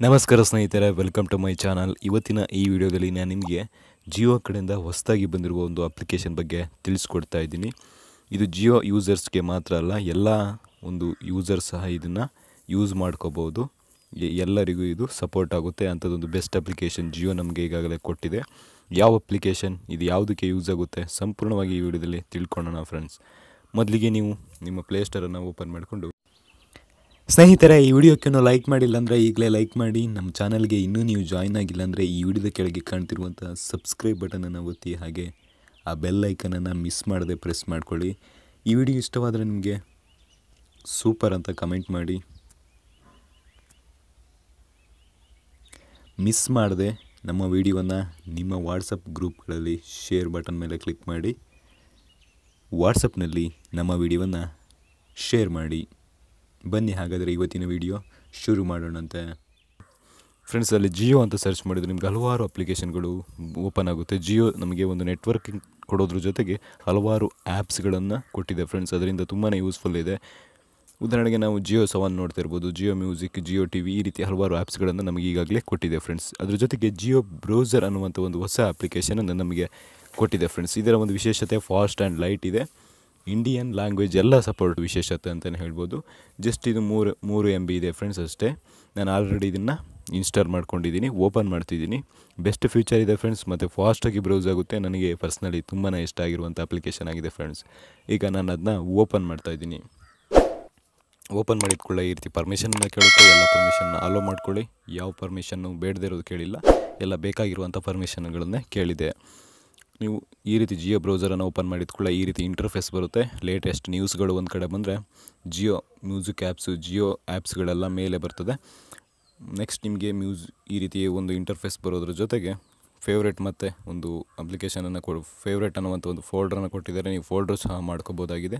ನಮಸ್ಕಾರ ಸ್ನೇಹಿತರೆ welcome to my channel ಇವತ್ತಿನ ಈ ವಿಡಿಯೋದಲ್ಲಿ ನಾನು ನಿಮಗೆ ಜಿಯೋ ಕಡೆಯಿಂದ ಹೊಸದಾಗಿ ಬಂದಿರುವ ಒಂದು ಅಪ್ಲಿಕೇಶನ್ ಬಗ್ಗೆ ತಿಳಿಸ್ಕೊಡ್ತಾ ಇದ್ದೀನಿ. ಇದು ಜಿಯೋ ಯೂಸರ್ಸ್ಗೆ ಮಾತ್ರ ಅಲ್ಲ, ಎಲ್ಲ ಒಂದು ಯೂಸರ್ ಸಹ ಇದನ್ನು ಯೂಸ್ ಮಾಡ್ಕೋಬೋದು. ಎಲ್ಲರಿಗೂ ಇದು ಸಪೋರ್ಟ್ ಆಗುತ್ತೆ. ಅಂಥದ್ದೊಂದು ಬೆಸ್ಟ್ ಅಪ್ಲಿಕೇಶನ್ ಜಿಯೋ ನಮಗೆ ಈಗಾಗಲೇ ಕೊಟ್ಟಿದೆ. ಯಾವ ಅಪ್ಲಿಕೇಶನ್ ಇದು ಯಾವುದಕ್ಕೆ ಯೂಸ್ ಆಗುತ್ತೆ, ಸಂಪೂರ್ಣವಾಗಿ ಈ ವಿಡಿಯೋದಲ್ಲಿ ತಿಳ್ಕೊಳ್ಳೋಣ ಫ್ರೆಂಡ್ಸ್ ಮೊದಲಿಗೆ ನೀವು ನಿಮ್ಮ ಪ್ಲೇಸ್ಟೋರನ್ನು ಓಪನ್ ಮಾಡಿಕೊಂಡು ಸ್ನೇಹಿತರೆ, ಈ ವಿಡಿಯೋಕ್ಕೆ ಲೈಕ್ ಮಾಡಿಲ್ಲ ಅಂದರೆ ಈಗಲೇ ಲೈಕ್ ಮಾಡಿ. ನಮ್ಮ ಚಾನಲ್ಗೆ ಇನ್ನೂ ನೀವು ಜಾಯ್ನ್ ಆಗಿಲ್ಲ ಅಂದರೆ ಈ ವಿಡಿಯೋದ ಕೆಳಗೆ ಕಾಣ್ತಿರುವಂಥ ಸಬ್ಸ್ಕ್ರೈಬ್ ಬಟನನ್ನು ಒತ್ತಿ, ಹಾಗೆ ಆ ಬೆಲ್ ಐಕನನ್ನು ಮಿಸ್ ಮಾಡದೆ ಪ್ರೆಸ್ ಮಾಡ್ಕೊಳ್ಳಿ. ಈ ವಿಡಿಯೋ ಇಷ್ಟವಾದರೆ ನಿಮಗೆ ಸೂಪರ್ ಅಂತ ಕಮೆಂಟ್ ಮಾಡಿ. ಮಿಸ್ ಮಾಡದೆ ನಮ್ಮ ವಿಡಿಯೋವನ್ನು ನಿಮ್ಮ ವಾಟ್ಸಪ್ ಗ್ರೂಪ್ಗಳಲ್ಲಿ ಶೇರ್ ಬಟನ್ ಮೇಲೆ ಕ್ಲಿಕ್ ಮಾಡಿ. ವಾಟ್ಸಪ್ನಲ್ಲಿ ನಮ್ಮ ವಿಡಿಯೋವನ್ನು ಶೇರ್ ಮಾಡಿ. ಬನ್ನಿ ಹಾಗಾದರೆ ಇವತ್ತಿನ ವಿಡಿಯೋ ಶುರು ಮಾಡೋಣಂತೆ. ಫ್ರೆಂಡ್ಸ್ ಅಲ್ಲಿ ಜಿಯೋ ಅಂತ ಸರ್ಚ್ ಮಾಡಿದರೆ ನಿಮ್ಗೆ ಹಲವಾರು ಅಪ್ಲಿಕೇಶನ್ಗಳು ಓಪನ್ ಆಗುತ್ತೆ. ಜಿಯೋ ನಮಗೆ ಒಂದು ನೆಟ್ವರ್ಕಿಂಗ್ ಕೊಡೋದ್ರ ಜೊತೆಗೆ ಹಲವಾರು ಆ್ಯಪ್ಸ್ಗಳನ್ನು ಕೊಟ್ಟಿದೆ ಫ್ರೆಂಡ್ಸ್ ಅದರಿಂದ ತುಂಬಾ ಯೂಸ್ಫುಲ್ ಇದೆ. ಉದಾಹರಣೆಗೆ ನಾವು ಜಿಯೋ ಸವನ್ ನೋಡ್ತಾ ಇರ್ಬೋದು. Jio music Jio T V ಈ ರೀತಿ ಹಲವಾರು ಆ್ಯಪ್ಸ್ಗಳನ್ನು ನಮಗೆ ಈಗಾಗಲೇ ಕೊಟ್ಟಿದೆ ಫ್ರೆಂಡ್ಸ್ ಅದ್ರ ಜೊತೆಗೆ ಜಿಯೋ ಬ್ರೌಸರ್ ಅನ್ನುವಂಥ ಒಂದು ಹೊಸ ಅಪ್ಲಿಕೇಶನನ್ನು ನಮಗೆ ಕೊಟ್ಟಿದೆ ಫ್ರೆಂಡ್ಸ್ ಇದರ ಒಂದು ವಿಶೇಷತೆ ಫಾಸ್ಟ್ ಆ್ಯಂಡ್ ಲೈಟ್ ಇದೆ. ಇಂಡಿಯನ್ ಲ್ಯಾಂಗ್ವೇಜ್ ಎಲ್ಲ ಸಪೋರ್ಟ್ ವಿಶೇಷತೆ ಅಂತಲೇ ಹೇಳ್ಬೋದು. ಜಸ್ಟ್ ಇದು ಮೂರು ಮೂರು ಎಂ ಬಿ ಇದೆ ಫ್ರೆಂಡ್ಸ್ ಅಷ್ಟೇ. ನಾನು ಆಲ್ರೆಡಿ ಇದನ್ನು ಇನ್ಸ್ಟಾಲ್ ಮಾಡ್ಕೊಂಡಿದ್ದೀನಿ ಓಪನ್ ಮಾಡ್ತಿದ್ದೀನಿ ಬೆಸ್ಟ್ ಫ್ಯೂಚರ್ ಇದೆ ಫ್ರೆಂಡ್ಸ್ ಮತ್ತು ಫಾಸ್ಟಾಗಿ ಬ್ರೌಸ್ ಆಗುತ್ತೆ. ನನಗೆ ಪರ್ಸ್ನಲಿ ತುಂಬಾ ಇಷ್ಟ ಆಗಿರುವಂಥ ಅಪ್ಲಿಕೇಶನ್ ಆಗಿದೆ ಫ್ರೆಂಡ್ಸ್ ಈಗ ನಾನು ಅದನ್ನ ಓಪನ್ ಮಾಡ್ತಾ ಇದ್ದೀನಿ. ಓಪನ್ ಮಾಡಿದ ಕೂಡಲೇ ಈ ರೀತಿ ಪರ್ಮಿಷನ್ನ ಕೇಳುತ್ತೆ, ಎಲ್ಲ ಪರ್ಮಿಷನ್ನ ಅಲೋ ಮಾಡ್ಕೊಳ್ಳಿ. ಯಾವ ಪರ್ಮಿಷನ್ನು ಬೇಡದೇ ಇರೋದು ಕೇಳಿಲ್ಲ. ಎಲ್ಲ ಬೇಕಾಗಿರುವಂಥ ಪರ್ಮಿಷನ್ಗಳನ್ನೇ ಕೇಳಿದೆ. ನೀವು ಈ ರೀತಿ ಜಿಯೋ ಬ್ರೌಸರನ್ನು ಓಪನ್ ಮಾಡಿದ ಕೂಡ ಈ ರೀತಿ ಇಂಟರ್ಫೇಸ್ ಬರುತ್ತೆ. ಲೇಟೆಸ್ಟ್ ನ್ಯೂಸ್ಗಳು ಒಂದು ಕಡೆ ಬಂದರೆ ಜಿಯೋ ಮ್ಯೂಸಿಕ್ ಆ್ಯಪ್ಸು ಜಿಯೋ ಆ್ಯಪ್ಸ್ಗಳೆಲ್ಲ ಮೇಲೆ ಬರ್ತದೆ. ನೆಕ್ಸ್ಟ್ ನಿಮಗೆ ಮ್ಯೂಸ್, ಈ ರೀತಿ ಒಂದು ಇಂಟರ್ಫೇಸ್ ಬರೋದ್ರ ಜೊತೆಗೆ ಫೇವ್ರೇಟ್ ಮತ್ತು ಒಂದು ಅಪ್ಲಿಕೇಶನನ್ನು ಕೊ ಫೇವ್ರೇಟ್ ಅನ್ನುವಂಥ ಒಂದು ಫೋಲ್ಡ್ರನ್ನು ಕೊಟ್ಟಿದ್ದಾರೆ. ನೀವು ಫೋಲ್ಡ್ರು ಸಹ ಮಾಡ್ಕೋಬೋದಾಗಿದೆ.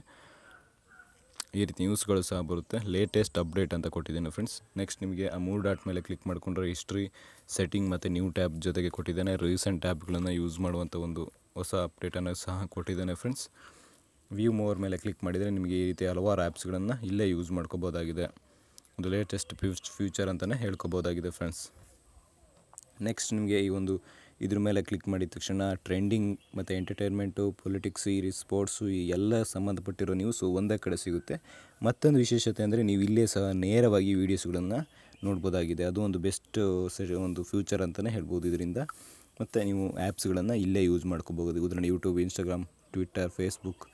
ಈ ರೀತಿ ನ್ಯೂಸ್ಗಳು ಸಹ ಬರುತ್ತೆ. ಲೇಟೆಸ್ಟ್ ಅಪ್ಡೇಟ್ ಅಂತ ಕೊಟ್ಟಿದ್ದೇನೆ ಫ್ರೆಂಡ್ಸ್ ನೆಕ್ಸ್ಟ್ ನಿಮಗೆ ಆ ಮೂರು ಡಾಟ್ ಮೇಲೆ ಕ್ಲಿಕ್ ಮಾಡಿಕೊಂಡ್ರೆ ಹಿಸ್ಟ್ರಿ ಸೆಟ್ಟಿಂಗ್ ಮತ್ತು ನ್ಯೂ ಟ್ಯಾಬ್ ಜೊತೆಗೆ ಕೊಟ್ಟಿದ್ದೇನೆ. ರೀಸೆಂಟ್ ಟ್ಯಾಬ್ಗಳನ್ನು ಯೂಸ್ ಮಾಡುವಂಥ ಒಂದು ಹೊಸ ಅಪ್ಡೇಟನ್ನು ಸಹ ಕೊಟ್ಟಿದ್ದೇನೆ ಫ್ರೆಂಡ್ಸ್ ವ್ಯೂ ಮೋರ್ ಮೇಲೆ ಕ್ಲಿಕ್ ಮಾಡಿದರೆ ನಿಮಗೆ ಈ ರೀತಿ ಹಲವಾರು ಆ್ಯಪ್ಸ್ಗಳನ್ನು ಇಲ್ಲೇ ಯೂಸ್ ಮಾಡ್ಕೋಬೋದಾಗಿದೆ. ಒಂದು ಲೇಟೆಸ್ಟ್ ಫ್ಯೂಚ್ ಫ್ಯೂಚರ್ ಅಂತಲೇ ಹೇಳ್ಕೊಬೋದಾಗಿದೆ ಫ್ರೆಂಡ್ಸ್ ನೆಕ್ಸ್ಟ್ ನಿಮಗೆ ಈ ಒಂದು ಇದ್ರ ಮೇಲೆ ಕ್ಲಿಕ್ ಮಾಡಿದ ತಕ್ಷಣ ಟ್ರೆಂಡಿಂಗ್ ಮತ್ತು ಎಂಟರ್ಟೈನ್ಮೆಂಟು ಪೊಲಿಟಿಕ್ಸು ಈ ಸ್ಪೋರ್ಟ್ಸು ಈ ಎಲ್ಲ ಸಂಬಂಧಪಟ್ಟಿರೋ ನ್ಯೂಸು ಒಂದೇ ಕಡೆ ಸಿಗುತ್ತೆ. ಮತ್ತೊಂದು ವಿಶೇಷತೆ ಅಂದರೆ ನೀವು ಇಲ್ಲೇ ಸಹ ನೇರವಾಗಿ ವೀಡಿಯೋಸ್ಗಳನ್ನು ನೋಡ್ಬೋದಾಗಿದೆ. ಅದು ಒಂದು ಬೆಸ್ಟ್ ಒಂದು ಫ್ಯೂಚರ್ ಅಂತಲೇ ಹೇಳ್ಬೋದು ಇದರಿಂದ. ಮತ್ತು ನೀವು ಆ್ಯಪ್ಸ್ಗಳನ್ನು ಇಲ್ಲೇ ಯೂಸ್ ಮಾಡ್ಕೋಬೋದು ಉದಾಹರಣೆ YouTube Instagram Twitter Facebook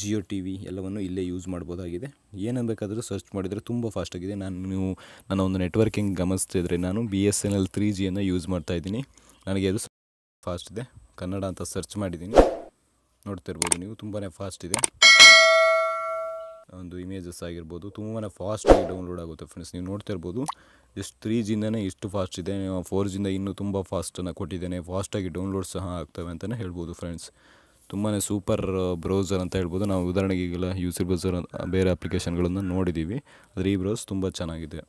Jio T V ಎಲ್ಲವನ್ನು ಇಲ್ಲೇ ಯೂಸ್ ಮಾಡ್ಬೋದಾಗಿದೆ. ಏನನ್ನು ಬೇಕಾದರೂ ಸರ್ಚ್ ಮಾಡಿದರೆ ತುಂಬ ಫಾಸ್ಟಾಗಿದೆ ನಾನು, ನೀವು ನನ್ನ ಒಂದು ನೆಟ್ವರ್ಕಿಂಗ್ ಗಮನಿಸ್ತಿದ್ರೆ ನಾನು B S N L three ಜಿಯನ್ನು use ಮಾಡ್ತಾ ಇದ್ದೀನಿ. ನನಗೆ ಅದು ಫಾಸ್ಟ್ ಇದೆ. ಕನ್ನಡ ಅಂತ ಸರ್ಚ್ ಮಾಡಿದ್ದೀನಿ. ನೋಡ್ತಿರ್ಬೋದು ನೀವು ತುಂಬಾ ಫಾಸ್ಟ್ ಇದೆ. ಒಂದು ಇಮೇಜಸ್ ಆಗಿರ್ಬೋದು ತುಂಬಾ ಫಾಸ್ಟಾಗಿ ಡೌನ್ಲೋಡ್ ಆಗುತ್ತೆ ಫ್ರೆಂಡ್ಸ್ ನೀವು ನೋಡ್ತಾ ಇರ್ಬೋದು ಜಸ್ಟ್ ತ್ರೀ ಜಿಂದನೇ ಇಷ್ಟು ಫಾಸ್ಟ್ ಇದೆ. ಫೋರ್ ಜಿಂದ ಇನ್ನೂ ತುಂಬ ಫಾಸ್ಟನ್ನು ಕೊಟ್ಟಿದ್ದೇನೆ. ಫಾಸ್ಟಾಗಿ ಡೌನ್ಲೋಡ್ ಸಹ ಆಗ್ತವೆ ಅಂತಲೇ ಹೇಳ್ಬೋದು ಫ್ರೆಂಡ್ಸ್ ತುಂಬಾ ಸೂಪರ್ ಬ್ರೌಸರ್ ಅಂತ ಹೇಳ್ಬೋದು. ನಾವು ಉದಾಹರಣೆಗೆ ಈಗೆಲ್ಲ ಯೂಸರ್ ಬ್ರೌಸರ್ ಬೇರೆ ಅಪ್ಲಿಕೇಶನ್ಗಳನ್ನು ನೋಡಿದ್ದೀವಿ ಆದರೆ ಈ ಬ್ರೌಸ್ ತುಂಬ ಚೆನ್ನಾಗಿದೆ.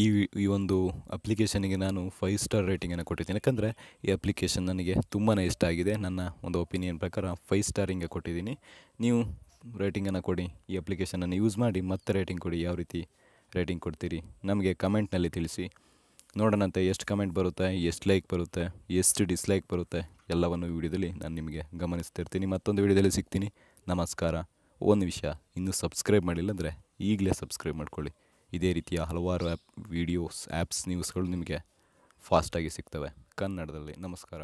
ಈ ಈ ಒಂದು ಅಪ್ಲಿಕೇಶನಿಗೆ ನಾನು ಫೈವ್ ಸ್ಟಾರ್ ರೇಟಿಂಗನ್ನು ಕೊಟ್ಟಿದ್ದೀನಿ. ಯಾಕಂದರೆ ಈ ಅಪ್ಲಿಕೇಶನ್ ನನಗೆ ತುಂಬಾ ಇಷ್ಟ ಆಗಿದೆ. ನನ್ನ ಒಂದು ಒಪಿನಿಯನ್ ಪ್ರಕಾರ ಫೈವ್ ಸ್ಟಾರಿಂಗೆ ಕೊಟ್ಟಿದ್ದೀನಿ. ನೀವು ರೇಟಿಂಗನ್ನು ಕೊಡಿ, ಈ ಅಪ್ಲಿಕೇಶನನ್ನು ಯೂಸ್ ಮಾಡಿ, ಮತ್ತೆ ರೇಟಿಂಗ್ ಕೊಡಿ, ಯಾವ ರೀತಿ ರೇಟಿಂಗ್ ಕೊಡ್ತೀರಿ ನಮಗೆ ಕಮೆಂಟ್ನಲ್ಲಿ ತಿಳಿಸಿ. ನೋಡೋಣಂತೆ ಎಷ್ಟು ಕಮೆಂಟ್ ಬರುತ್ತೆ, ಎಷ್ಟು ಲೈಕ್ ಬರುತ್ತೆ, ಎಷ್ಟು ಡಿಸ್ಲೈಕ್ ಬರುತ್ತೆ, ಎಲ್ಲವನ್ನು ವಿಡಿಯೋದಲ್ಲಿ ನಾನು ನಿಮಗೆ ಗಮನಿಸ್ತಿರ್ತೀನಿ ಮತ್ತೊಂದು ವಿಡಿಯೋದಲ್ಲಿ ಸಿಗ್ತೀನಿ. ನಮಸ್ಕಾರ. ಒಂದು ವಿಷಯ ಇನ್ನೂ ಸಬ್ಸ್ಕ್ರೈಬ್ ಮಾಡಿಲ್ಲ ಅಂದರೆ ಈಗಲೇ ಸಬ್ಸ್ಕ್ರೈಬ್ ಮಾಡ್ಕೊಳ್ಳಿ. ಇದೇ ರೀತಿಯ ಹಲವಾರು ಆ್ಯಪ್ ವೀಡಿಯೋಸ್ ಆ್ಯಪ್ಸ್ ನ್ಯೂಸ್ಗಳು ನಿಮಗೆ ಫಾಸ್ಟಾಗಿ ಸಿಗ್ತವೆ. ಕನ್ನಡದಲ್ಲಿ ನಮಸ್ಕಾರ.